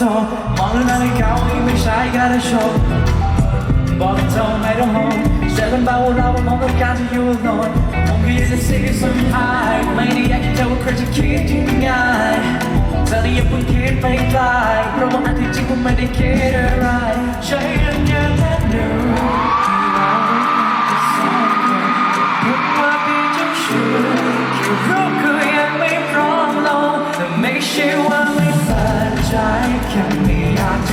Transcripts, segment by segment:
โทมองแล้วนาฬิกาไม่ใช่การโชว์บอกโทรไม่ต้องห่วงเสียกันเบาเรามองกับการที่อยู่นอนผมก็ยังจะสิ่งสุดท้ายไม่ได้อยากให้เธอว่าใครจะคิดยังไงเธอได้ยังเพิ่งคิดไปไกลเพราะว่าอันที่จริงผมไม่ได้คิดอะไรใช่ แค่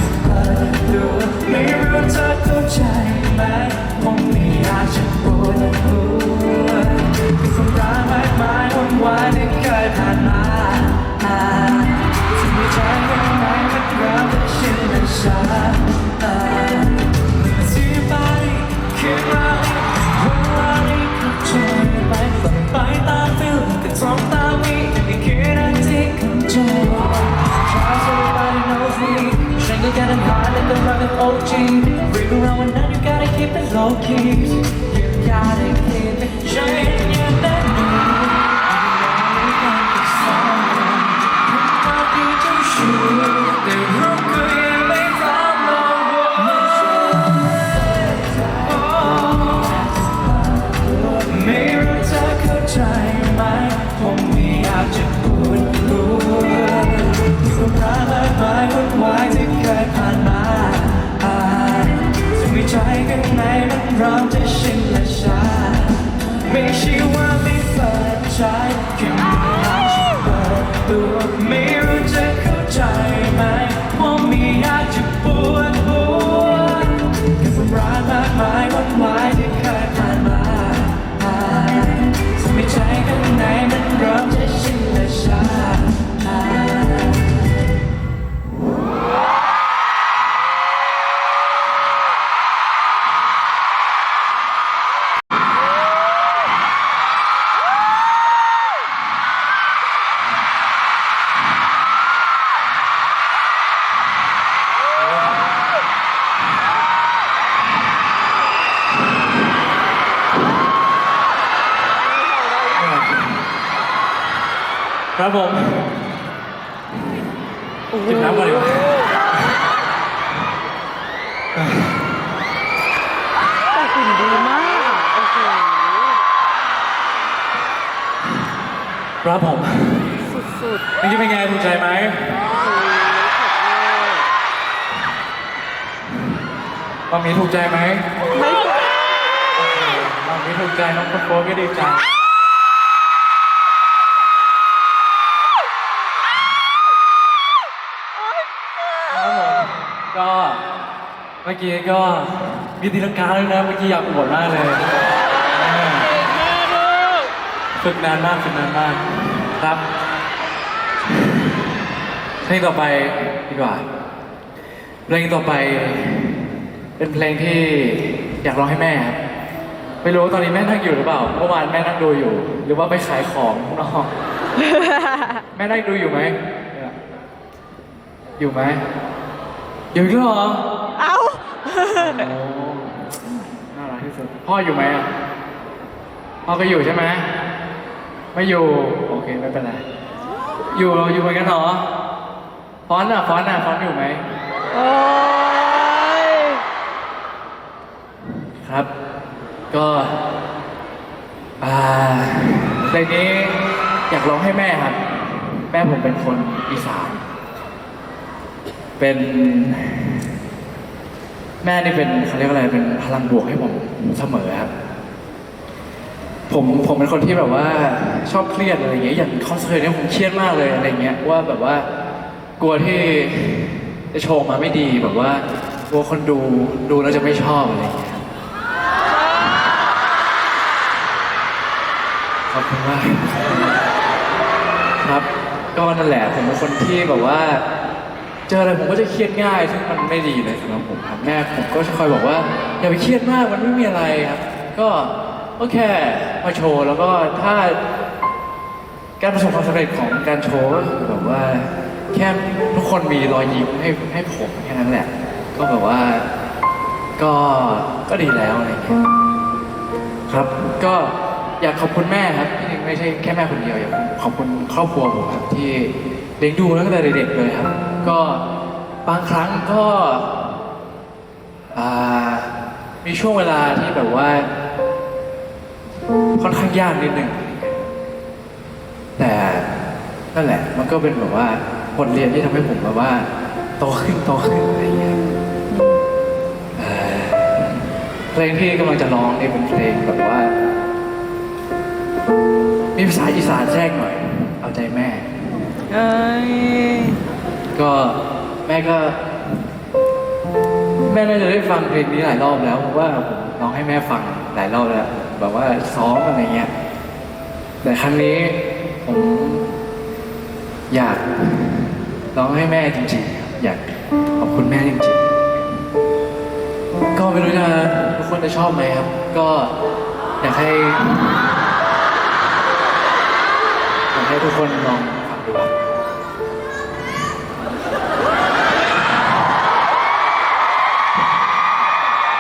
Ring around when now you gotta keep it low key. You gotta keep it ใครับผมกินน้ำก่อนดีกว่าแต่กลิ่นดีมากโอ้โหครับผมสุดเมื่อกี้เป็นไงถูกใจไหมๆโอ้โหขอบคุณบางมีถูกใจไหมไม่ถูกบางมีถูกใจน้องคนโฟก็ดีใจ มื่อกี้ก็มีตีลังกาด้วยนะเมื่อกี้อยากอวดมากเลยอ่าฝึกนานมากฝึกนานมากครับเพลงต่อไปดีกว่าเพลงต่อไป เป็นเพลงที่อยากร้องให้แม่ครับไม่รู้ว่าตอนนี้แม่นั่งอยู่หรือเปล่าเมื่อวานแม่นั่งดูอยู่ หรือว่าไปขายของข้างนอกแม่นั่งดูอยู่ไหมอยู่ไหมอยู่อีกแล้วเหรอ เอ้าโอ้ น่ารักที่สุด พ่ออยู่ไหมอะ พ่อก็อยู่ใช่ไหม ไม่อยู่ โอเคไม่เป็นไร อยู่เราอยู่เหมือนกันเหรอ ฟอนต์อะ ฟอนต์อะ ฟอนต์อยู่ไหม โอ้ยครับ ก็อ่าเพลงนี้อยากร้องให้แม่ครับ แม่ผมเป็นคนอีสาน เป็น แม่นี่เป็นเขาเรียกอะไรเป็นพลังบวกให้ผมเสมอครับ ผมผมเป็นคนที่แบบว่าชอบเครียดอะไรอย่างเงี้ยอย่างคอนเสิร์ตเนี่ยผมเครียดมากเลยอะไรเงี้ยว่าแบบว่ากลัวที่จะโชว์มาไม่ดีแบบว่ากลัวคนดูดูแล้วจะไม่ชอบอะไรอย่างเงี้ยขอบคุณมากครับ ก็นั่นแหละผมเป็นคนที่แบบว่า เจออะไรผมก็จะเครียดง่ายซึ่งมันไม่ดีเลยสำหรับผมครับแม่ผมก็จะคอยบอกว่า อย่าไปเครียดมากมันไม่มีอะไรครับ ก็ก็แค่มาโชว์แล้วก็ถ้าการประสบความสำเร็จของการโชว์ก็คือแบบว่า แค่ทุกคนมีรอยยิ้มให้ให้ผมแค่นั้นแหละ ก็แบบว่าก็ก็ดีแล้วอะไรอย่างเงี้ยครับ ก็อยากขอบคุณแม่ครับที่ไม่ใช่แค่แม่คนเดียวอยากขอบคุณครอบครัวผมครับที่เลี้ยงดูตั้งแต่เด็กๆเลยครับ ก็บางครั้งก็มีช่วงเวลาที่แบบว่า ค่อนข้างยากนิดนึงแต่นั่นแหละมันก็เป็นแบบว่าบทเรียนที่ทำให้ผมแบบว่าโตขึ้นโตขึ้นอะไรอย่างเงี้ยเอ่อเพลงที่กำลังจะร้องนี่เป็นเพลงแบบว่า มีภาษาอีสานแทรกหน่อย เอาใจแม่ เอ้ย ก็แม่ก็ แม่น่าจะได้ฟังเพลงนี้หลายรอบแล้วเพราะว่าผมร้องให้แม่ฟังหลายรอบแล้วแบบว่าซ้อมอะไรเงี้ย แต่ครั้งนี้ผมอยากร้องให้แม่จริงๆ อยากขอบคุณแม่จริงๆ ก็ไม่รู้จะทุกคนจะชอบไหมครับ ก็อยากให้อยากให้ทุกคนลอง